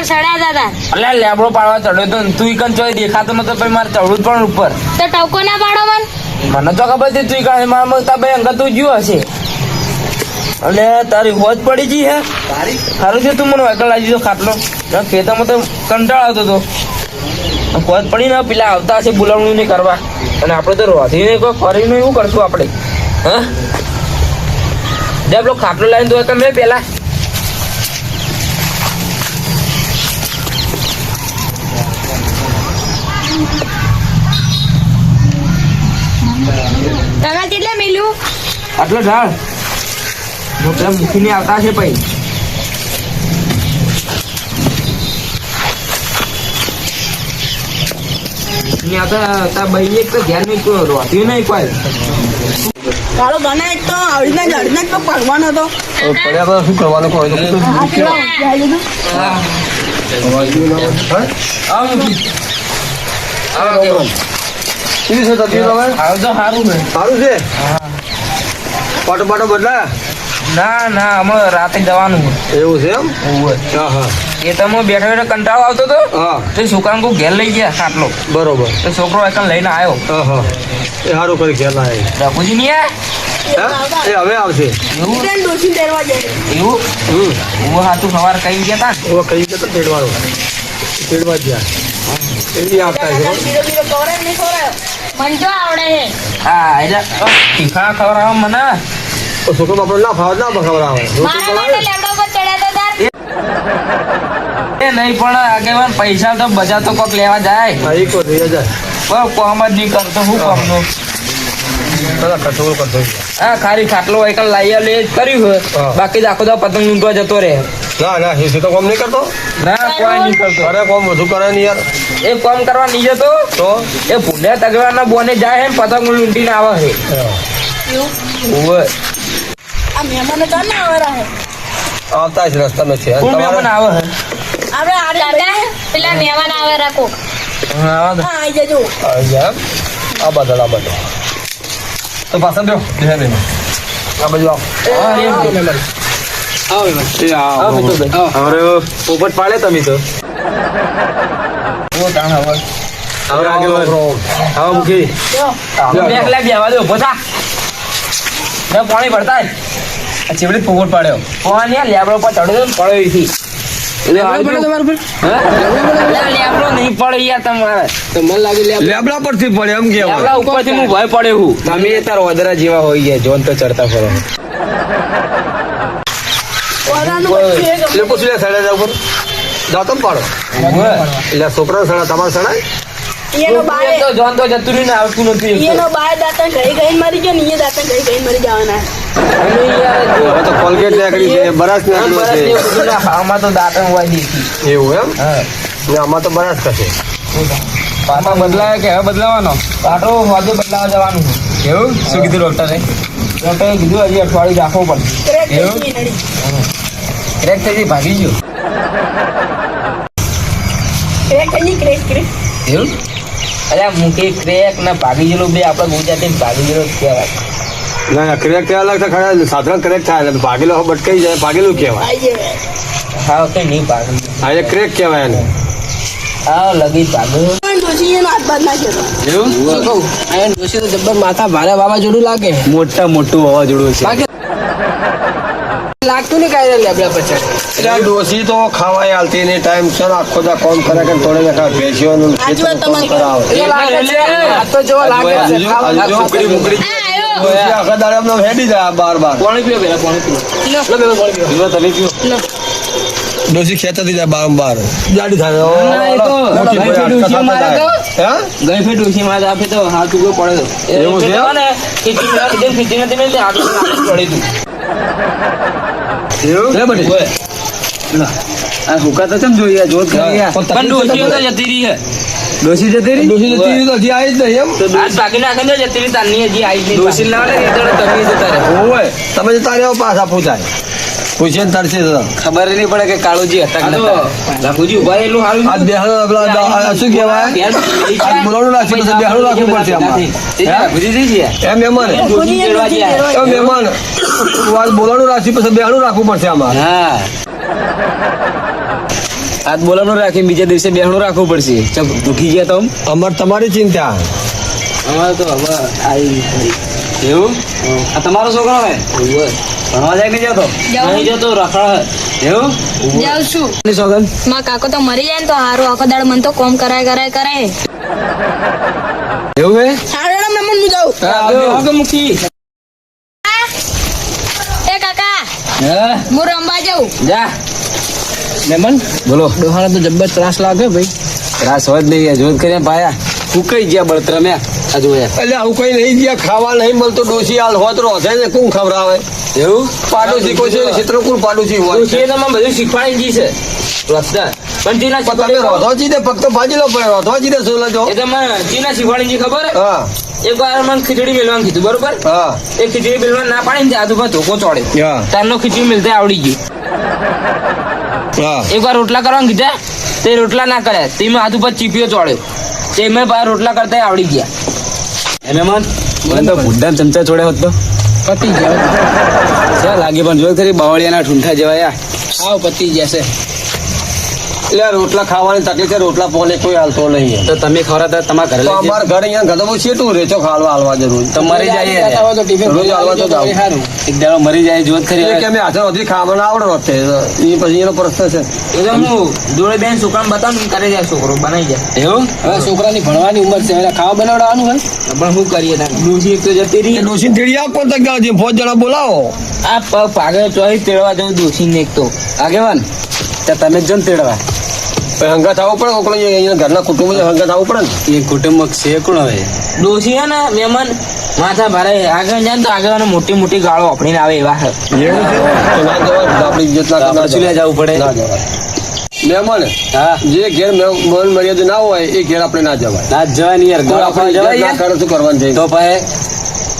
ઉપર ચડ્યા હતા. એટલે લેબડો પાડવા ચડ્યો તો તું ઈકન ચોય દેખાતો નતો પછી મારે ચડવું જ પણ ઉપર. તો ટવકો ના પાડો મન. મને તો ખબર છે તું ઈકન મારા મગતા ભાઈ અંગત તું જ્યો હશે. અને તારી હોજ પડી ગઈ હે? સારું છે તું મને વાકલ લાગી તો ખાટલો. ખેતરમાં તો કંટાળ આવતો હતો. હોજ પડી ને પેલા આવતા હશે બોલાવણું નહીં કરવા. અને આપણે તો રોધીને કોઈ ફરીને એવું કરશું આપણે. હા? જે આપણો ખાટલો લાવીને તો તમે પેલા. તમે કેટલે મિલ્યું આટલો ઢાળ. જો પેલા મૂકીને આવતા છે પછી તા ભાઈ એક તો ધ્યાન નહીં રોધ્યું નહીં કોઈ કાળો બને એક તો અડધા જ અડધા જ તો પડવાનો હતો. પડ્યા તો શું કરવાનો કોઈ તો. કેવો છે તકલીફ હવે? આવ તો સારું ને સારું છે? પાટો પાટો બદલા ના ના અમે રાતે જવાનું એવું છે એમ? હા હા. એ તમે બેઠા બેઠા કંટાળો આવતો હતો. હા. તો છોકરાને કોઈ ઘેર લઈ ગયા ખાટલો. બરોબર. તો છોકરો એકન લઈને આવ્યો હા હા. એ સારું કરી ખ્યાલ આવે રઘુજી નહીં આયા? એ હવે આવશે. એવું? એવું? હું હાથું સવાર કહી ગયા તા હવે કઈ જતો તેડવાનો તેડવા. ગયા એવી છે. નહીં મન જો આવડે હે હા એટલે તીખા મને. તો છોકરો બાપડો ના ફાવ ના ખબર આવે મારા માટે લેબડા ઉપર ચડ્યા હતા તાર. એ નહીં પણ આગેવાન પૈસા તો બજાર તો કોક લેવા જાય. હા એક વાર જાય. કોઈ કોમ જ નહીં કરતો શું કોમ નો હા ખાલી ખાટલો એકલ લાવી લે કર્યું બાકી તો આખો તો પતંગ લૂંટવા જતો રહે. ના ના એ તો કામ નહીં કરતો. ના કોઈ નહીં કરતો. અરે કોમ વધુ કરે નહીં યાર. એ કોમ કરવા નહીં જતો? તો? એ ભૂંડ્યા તગવાના બોને જાય હે ને પતંગ લૂંટીને આવે છે. ઓવે આ મહેમાનો તો ના આવે રહે આવતા જ રસ્તામાં છે તમારે- મહેમાન આવે હે આપણે આ દાદા પેલા મહેમાન આવે રાખો. હા આવે. હા જજો. આવી જા. આ બધા આ તો પાછળ બેહે. આ બાજુ આવો. હા. એ આવો. આવો મિતુભાઈ. હવે પોપટ પાડે તમે તો. ઓ હવે. આગળ મૂકી દે, પાણી ભરતા. આ ચેવડી પોપટ પાડ્યો. પાણી યાર લેબડો પર ચડ્યો પડ્યો એથી. લેબડો નહીં પડે યાર તમારે. લેબડા પરથી પડે એમ લેબડા ઉપરથી હું ભય પડે હું તમે તાર ઓદરા જેવા હોય ગયા જોન તો ચડતા ફરો. એટલે પૂછું લે સડા ઉપર. તો પાડો. એટલે છોકરા સડા તમારા સડાય એનો બાય તો જોન તો જતું રહ્યું આવતું નથી એનો બાય દાંતણ ગઈ ઘડી મરી ગયો ને એ દાંતણ ઘડી મરી જવાના. હવે તો કોલગેટ નીકળી છે બરાસ આમ ના, આમાં તો દાંતણ હોય એવું એમ? ને આમાં તો બરાસ થશે. પાટા બદલાય કે હવે બદલાવાનો? પાટો હોદે બદલાવા જવાનું છે. એવું? શું કીધું ડોક્ટરે ડોક્ટરે કીધું હજી અઠવાડિયું રાખવું પડે એવું? ક્રેક થઈ ગઈ, ભાગી ગયો ક્રેક થઈ ગઈ ક્રેક ક્રેક એવું અરે આ ક્રેક ને ભાગી ગયેલું બે આપણે ગુજરાતી ભાગી ગયેલો કહેવાય ના ના ક્રેક થયા લાગતા ખરા સાધારણ ક્રેક થાય એટલે ભાગેલો બટકાઈ જાય ભાગેલું કહેવાય હા કે નહીં ભાગી આ એટલે ક્રેક કહેવાય એને હા લગી હાથ બાદ નાખ્યો હતો એવું મોટા મોટું વાવાઝોડું છે લાગતું નહીં કાંઈ લેબડા પછી એટલે ડોસી તો ખાવાય હાલતી નહીં ટાઈમ છે આખો દા કોમ કરે કે તોડે ને ખા ભેંસીઓનું આજુ ખેતરનું કોમ કરાવે. તો જો લાગે છે. આખા દાડે હેડી જાય બાર બાર. પાણી પીઓ પેલા પાણી પીઓ. તમે ડોસી જાય થાય. તો ગઈ ડોસી માં આપે હાથ ઉગો પડે એવું છે? ને ખીચી ખીચી ખીચી નથી ને હાથ પડી તું. એવું? આ કેમ જોઈએ જોત પણ ડોસીઓ તો જતી રહી હે ડોસી જતી રહી? ડોસી જતી રહી તો હજી આવી જ નહીં એમ. આજ ભાગી નાખે ને જતી રહી તારની હજી આવી નહીં ડોસી ના તમે જતા રહે. ઓય તમે જતા રહ્યો પાછા પૂછાય. પૂછે ને તરશે તો. ખબર નહીં પડે કે કાળુજી હતા લાખુજી ઊભા રહેલું આજ હારું બેહાડો શું કહેવાય? આજ બોલાવવાનું રાખી પછી બેહાડું રાખવું પડશે આમાં. એમ મહેમાન. ડોસી એમ મહેમાન. આજ બોલાવવાનું રાખી પછી બેહાડું રાખવું પડશે આમાં. હા. આજ બોલાવવાનું રાખી બીજા દિવસે બેહણું રાખવું પડશે. ચમ દુખી ગયા તો અમાર તમારી ચિંતા. અમારે તો હવે આવી એવું? આ તમારો છોકરો હે? ભણવા જાય નહીં જતો? નહીં જતો રખડા. એવું? જાઉં છું. સોગન? માં કાકો તો મરી જાય ને તો હારું આખો દાડ મન તો કોમ કરાય કરાય કરાય. એવું હે? જાઉં આગળ મૂકી. હા. રમવા જાઉં. જા. મેમન? બોલો. ડોહાના તો જબ્બર ત્રાસ લાગે ભાઈ. ત્રાસ હોય જ નહીં જોત કરીને પાયા. ફૂકાઈ ગયા બળતરમ્યા આ જોયા એટલે આવું કઈ નહીં ગયા ખાવા નહીં મળતો ડોસી હાલ હોત રોધે ને કોણ ખવડાવે? એવું? પાડોશી કોઈ છે ચિત્ર કોણ પાડોશી હોય. ડોશીએ તો મને બધું શીખવાડી જી છે. રસ્તા પણ ચીના પણ તમે શીખવાડી જીદે ફક્ત ભાજી લો પડે રોધવા જીદે શું લેજો? એ તમે મને ચીના શીખવાડી જી ખબર હે? હા એક વાર મને ખીચડી મેલવાનું કીધું બરોબર? હા. એ ખીચડી મેળવા ના પાડી ને પર ધોકો ચોડે. તારનો ખીચડી મિલતા આવડી ગયું. એકવાર રોટલા કરવાનું કીધા તે રોટલા ના કર્યા. તે મેં હાથ ઉપર ચીપીઓ ચોડ્યો તે મેં પાછા રોટલા કરતા આવડી ગયા. એને મન? મને તો બુદ્ધા ચમચા ચોડે હોત પતી ગયા. લાગે પણ જોયું ખરી બાવળિયાના ઠૂંઠા જેવા આવ પતી જશે એટલે રોટલા ખાવાની તકલીફ છે રોટલા પોને કોઈ હાલતો નહીં તો તમે ખવડાતા તમારા ઘરે અમારા ઘર અહીંયા ગધબો છેટું રેચો ખાવા હાલવા જરૂર તો મરી જાય રોજ હાલવા તો જાવ એક દાડો મરી જાય જોત ખરી. કે અમે હાથે રોધી ખાવાનું આવડે રોતે એ પછી એનો પ્રશ્ન છે. એ તો હું જોડે બેન છોકરા બતાવું ને કરે જાય છોકરો બનાવી જાય. એવું? હવે છોકરાની ભણવાની ઉંમર છે એટલે ખાવા બનાવડાવવાનું હોય? પણ શું કરીએ ડોસી એક તો જતી રહી. ડોસી તેડી આપ પણ તક ગાળજી ફોજ જણા બોલાવો. આ પગ પાગળ ચોઈ તેડવા જવું દોશી ને એક તો. આગેવાન તો તમે જ જો ને તેડવા. હંગાત આવવું પડે અહીંયા ઘરના કુટુંબ હંગાત આવવું પડે ને? એ કુટુંબ છે કોણ હવે? દોષી હે ને મહેમાન માથા ભારે. આગળ જાય તો આગળ મોટી મોટી ગાળો આપણી આવે એવા. આપણી ઇજ્જત ના લે જવું પડે. ના જવાય. મહેમાન હા. જે ઘેર મહેમાન મર્યાદા ના હોય એ ઘેર આપણે ના જવાય. ના જવાય નહીં યાર. આપણે જવાય કરો શું કરવાનું છે? તો ભાઈ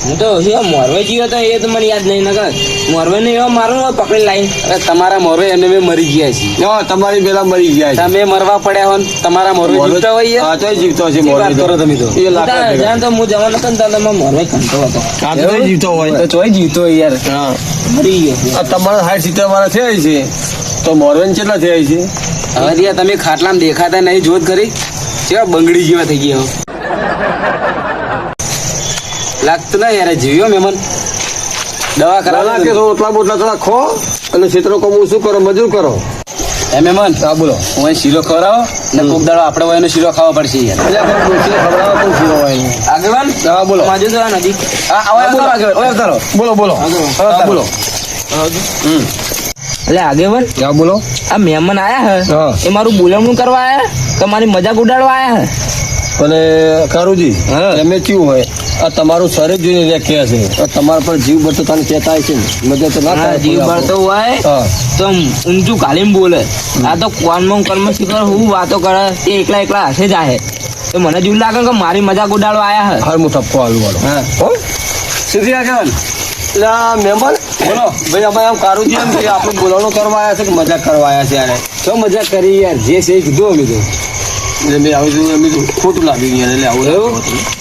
હું તો શું મોરવે જીવો તો એ તો મને યાદ નહીં નકર મોરવે ને એવો મારું પકડી લાઈ તમારા મોરવે અને મેં મરી ગયા છીએ. હા તમારી પેલા મરી ગયા છે. તમે મરવા પડ્યા હો તમારા મોરવે જીવતા હોય. હા તો જીવતો છે મોરવે કરો તમે તો. એ લાકડા ત્યાં- તો હું જવાનો હતો ને ત્યાં તો મારો મોરવે ખંતો હતો. હા તો જીવતો હોય. તો ચોય જીવતો હોય યાર. હા. મરી ગયો આ તમારા સાઠ સિત્તેર વાળા થયા છે. તો મોરવેન કેટલા થયા છે? હવે તમે ખાટલામાં દેખાતા નહીં જોત કરી કેવા બંગડી જેવા થઈ ગયા હો. લાગતું ના યાર જીવ્યો મેમન દવા પેલા કે રોટલા બોટલા થોડા ખો અને ક્ષેત્રો કમું શું કરો મજૂર કરો. એ મેમન હા બોલો. હું અહીં શીરો ખવડાવો ને કોક દાડો આપણે હોય એનો શીરો ખાવા પડશે યાર. આગેવાન હા બોલો. માજો તો નદી. હા બોલો. બોલો બોલો. આગળ. હા બોલો. એટલે આગેવાન. હા બોલો. આ મહેમાન આયા હે? એ મારું બોલવણું કરવા આયા? તમારી મજાક ઉડાડવા આયા હે? અને કારુજી હા. એમે કેવું હોય? આ તમારું શરીર જોઈને કે છે. તમારા પર જીવ બળતો તને કહેતા છે મજા તો ના થાય જીવ બળતો હોય તો ઊંચું કાલીમ બોલે. આ તો કોનમાં કર્મ શીખર હું વાતો કરે તે એકલા એકલા હશે જાહે તો મને જેવું લાગે કે મારી મજાક ઉડાડવા આયા હે. હર હું ટપકો હાલું. વાળો હા. હો સુધી આગળ લા મહેમાન બોલો. ભાઈ અમે આમ કારુજી એમ કે આપણે બોલાવણું કરવા આવ્યા છે કે મજાક કરવા આવ્યા છે યાર. શું મજાક કરી યાર? જે છે કીધું અમે તો. મેં આવી જોયું એમ ખોટું લાગી ગયું એટલે આવું એવું?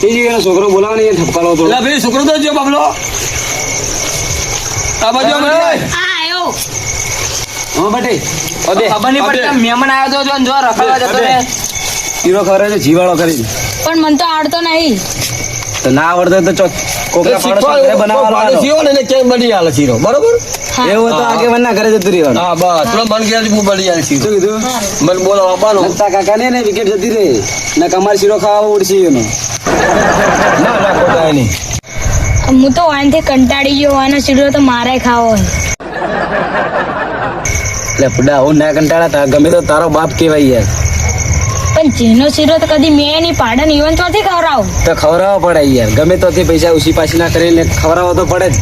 તે જ એનો છોકરો બોલાવે ને ઠપકારો તો ભાઈ છોકરો તો જો બાબલો. આ બાજુ આ બાજુ આય. આ આયો. હા બટે. અબે ખબર નહીં પડતી મહેમાન આવ્યો તો જો રખડવા જતો રે હીરો ખબર છે જીવાળો કરી પણ મને તો આવડતો નહીં. તો ના આવડતો તો ચો કોકરા પાડો બનાવવાનો ને બની શીરો? બરોબર. એવું તો આગેવાન ના ઘરે જતું રહેવાનું. હા બસ. પેલો મન ગયા હું બની હાલે શું કીધું? મને બોલો. આપવાનો નતા કાકા ને ને વિકેટ જતી રહે. ને કમાર શીરો ખાવા ઉડશે એનો. ના ના ખોટા નહીં. હું તો વાનથી કંટાળી ગયો આનો સીધો તો મારે ખાવો એટલે પુડા હું ના કંટાળા તા ગમે તો તારો બાપ કેવાય યાર. પણ જેનો શીરો તો કદી મેં એની ને ઈવન ચોથી ખવડાવ. તો ખવડાવવા પડે યાર. ગમે તો પૈસા ઉછી પાછી ના કરીને ખવડાવવા તો પડે જ.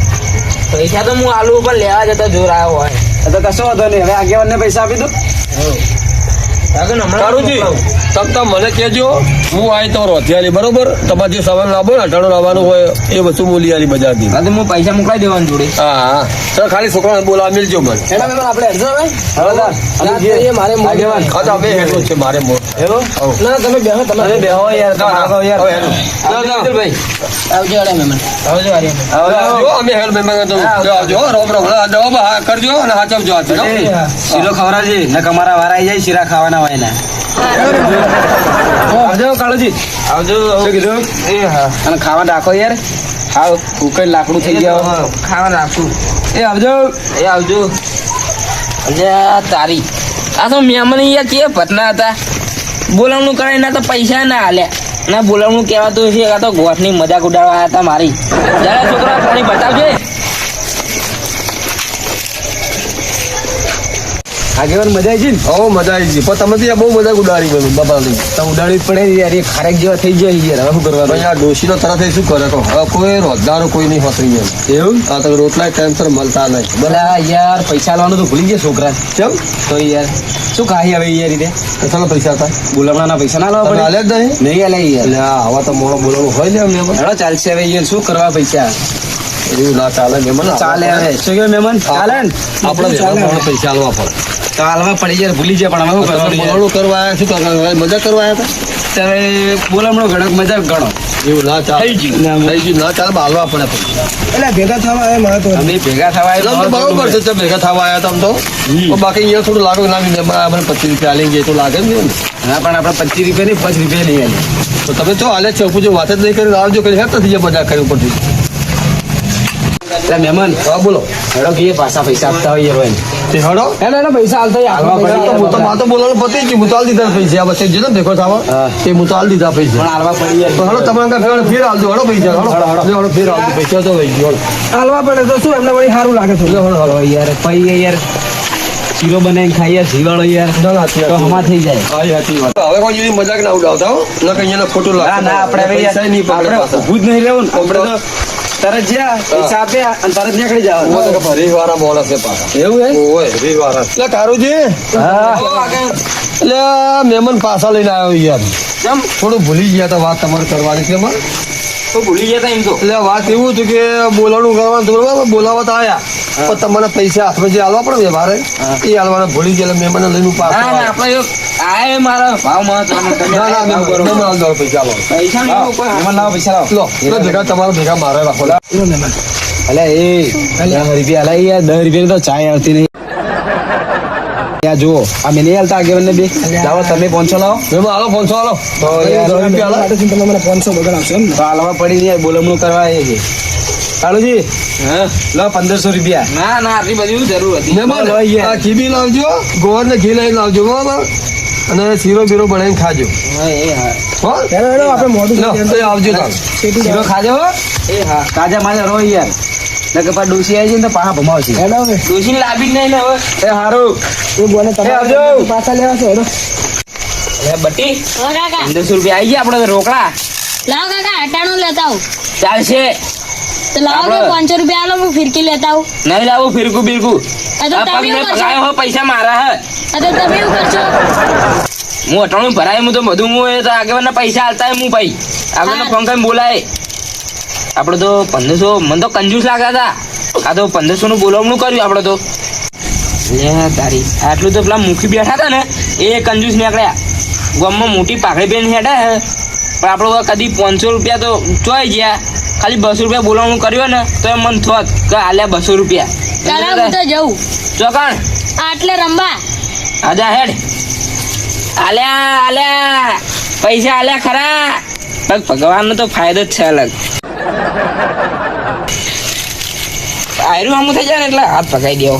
પૈસા તો હું આલુ ઉપર લેવા જતો જોર આવ્યો હોય તો કશો વાંધો નહીં. હવે આગેવાન ને પૈસા આપી દો. કરું તમ તમ મને કહેજો હું આવી તો રોધિયાલી બરોબર? તમારે જે સામાન લાવો ને અટાણું લાવવાનું હોય એ વસ્તુ હું લઈ આલી બજારથી. હા તો હું પૈસા મોકલાઈ દેવાનું જોડે. હા હા. સર ખાલી છોકરાને બોલાવા મિલજો મને. આપણે મારે. હા તો અમે હેઠું છે મારે મોર હેલો? ના તમે બેહો તમે બેહો યાર યાર. ભાઈ આવજો આવજો આવજો, અમે હેડ મહેમાન આવજો. રોમ રોમ. હા, જવાબ હા કરજો અને હાચવજો હાથી, હો. ખવરાજી ને કમારા વારા આવી જાય શીરા ખાવાના હોય ને. આવજો કાળુજી. આવજો. શું કીધું? એ હા. અને ખાવા રાખો યાર. હા કુકર લાકડું થઈ ગયા. ખાવા રાખું. એ આવજો. એ આવજો. અલ્યા તારી. આ તો મહેમાન યાર કે પતના હતા. બોલાવણું કરાય ના તો પૈસા ના હાલ્યા ના બોલાવણું કહેવાતું છે આ તો ગોઠની મજાક ઉડાડવા હતા મારી. જરા છોકરા પાણી બતાવજે. આગેવાન મજા આવી છે ને? હો મજા આવી છે. પણ તમે તો બહુ મજા ઉડાડી ગયું બાપાની તો ઉડાડવી જ પડે યાર એ ખારેક જેવા થઈ ગયો યાર. હવે શું કરવાનું? યાર ડોશી ડોશીનો તરત શું કરે કહો? હવે કોઈ રોજગારો કોઈ નહીં હોતી એમ. એવું? આ તો રોટલા ટાઈમસર મળતા નહીં. બોલા યાર પૈસા લાવવાનું તો ભૂલી ગયા છોકરા. કેમ? તો યાર શું ખાઈ હવે યાર રીતે કેટલા પૈસા હતા. બોલાવવાના પૈસા ના તમે લાવવા પડે નહીં? આલે યાર. એટલે તો મોડો બોલવાનું હોય ને હેડો ચાલશે હવે યાર શું કરવા પૈસા? એવું ના ચાલે મહેમાન ચાલે હવે. શું કહ્યું મહેમાન ચાલે ને? આપણે પૈસા આલવા પડે. તો હાલવા પડી ભૂલી જાય પણ હવે શું કરવા આવ્યા શું મજા કરવા આવ્યા હતા? તમે બોલામણો મજા ગણો એવું ના ચાલે. થઈ ગયું. થઈ ગયું. ના ચાલે બાલવા પડે એટલે ભેગા થવા અમે ભેગા બરોબર છે ભેગા થવા આવ્યા તમ તો. બાકી અહીંયા થોડું લાગે ના પચીસ રૂપિયા આલી ગયા તો લાગે ને. હા પણ આપણે પચીસ રૂપિયા નહીં પાંચ રૂપિયા નહીં તો તમે જો હાલે છે પૂછો વાત જ નહીં કરી આવજો કરી હેત નથી મજા કરી ઉપરથી. એટલે મહેમાન હા બોલો. હેડો કહીએ પાછા પૈસા આપતા હોય યાર તે હડો. એને એને પૈસા હાલતા હાલવા પડે. તો હું તો માતો બોલવાનું પતી ગયું. હું તો હાલ દીધા પૈસા. આ જે ને ભેગો થવા. તે હું તો હાલ દીધા પણ હાલવા પડી યાર. તો હડો તમારે કાંઈ ફેર ફેર હાલજો હડો પૈસા. હડો હળો, હળો. ફેર હાલજો પૈસા તો લઈ ગયો. હાલવા પડે તો શું એમને વળી સારું લાગે છે. હળો યાર પૈ યાર. શીરો બનાવીને ખાઈએ જીવાળો યાર. તો હમા થઈ જાય. હવે કોઈ એવી મજાક ના ઉડાવતા હો? ન કઈ એને ખોટું લાગે ના આપણે આપણે નહીં રહેવું આપણે તો તરત જ્યાં પૈસા આપ્યા અને તરત નીકળી તો કે ફરી વાળા છે પાછા. એવું હે? ઓય, ફરી વાળા. એટલે કારુજી એટલે મહેમાન પાછા લઈને આવ્યો યાર. કેમ? થોડું ભૂલી ગયા હતા વાત તમારે કરવાની છે એમાં? તો ભૂલી ગયા એમ તો. એટલે વાત એવું હતું કે બોલાવવાનું કરવાનું થોડું બરાબર? બોલાવવા તો આવ્યા પણ તમને પૈસા હાથમાં જે હાલવા પડે વ્યવહારે એ હાલવાના ભૂલી ગયા એટલે મને લઈને પાસ આપણે આ આય મારા ભાવ દો પૈસા આલો પૈસા લાવો પૈસા લાવો. લો લો ભેગા તમારા ભેગા મારે રાખો એટલે એ દસ રૂપિયા દસ રૂપિયા તો ચાય આવતી નહીં. યાર જુઓ આ મેં નહીં હાલતા આગેવાનને બે. જાઓ તમે પહોંચો લાવો. મહેમાન હાલો પાંચસો હાલો. તો. તમે મને પાંચસો બગડાવશો એમ તો હાલવા પડી જાય બોલમણું કરવા એ છે. કાળુજી લો પંદરસો રૂપિયા. ના ના આટલી બધી જરૂર હતી? ઘી બી લાવજો ગોળ ને ઘી લઈને લાવજો બરાબર? અને શીરો બીરો બનાવીને ખાજો. આપણે મોઢું આવજો શીરો ખાજો હો? એ હા તાજા માજા રો યાર. નકર પા ડોસી આવી જાય ને તો પાહા ભમાવશે. હેલો ડોસી લાવી જ નહીં ને હવે. એ હારું. એ બોલે તમે પાછા લેવા છે હેલો એ બટી. પંદરસો રૂપિયા આવી ગયા આપણે રોકડા. લાવ કાકા અટાણું લેતા આવું. ચાલશે. તો લાવો પાંચસો રૂપિયા આલો હું ફિરકી લેતા આવું. નહીં લાવું ફિરકું હો પૈસા મારા હે. અરે તમે એવું કરશો હું અટાણું ભરાય હું તો બધું હું એ તો આગળના પૈસા આલતા હું ભાઈ. આગળ. ફોન કરીને બોલાય. આપણે તો પંદરસો મને તો કંજૂસ લાગ્યા હતા. આ તો પંદરસો નું બોલાવણું કર્યું આપણે તો. લે તારી આટલું તો પેલા મુખી બેઠા હતા ને એ કંજૂસ નીકળ્યા. ગામમાં મોટી પાઘડી હેઠા. હે પણ આપણે કદી પાંચસો રૂપિયા તો ચોઈ ગયા. ખાલી બસો રૂપિયા બોલાવણું કર્યું ને તો મન થોત કે આલ્યા બસો રૂપિયા. હું તો જઉં. ચોકણ. આટલે રંબા આજા હેડ. આલ્યા આલ્યા. પૈસા આલ્યા ખરા. ભગવાનનો તો ફાયદો જ છે અલગ. આયરું આમ થઈ જાય ને એટલે હાથ પકાઈ દેવો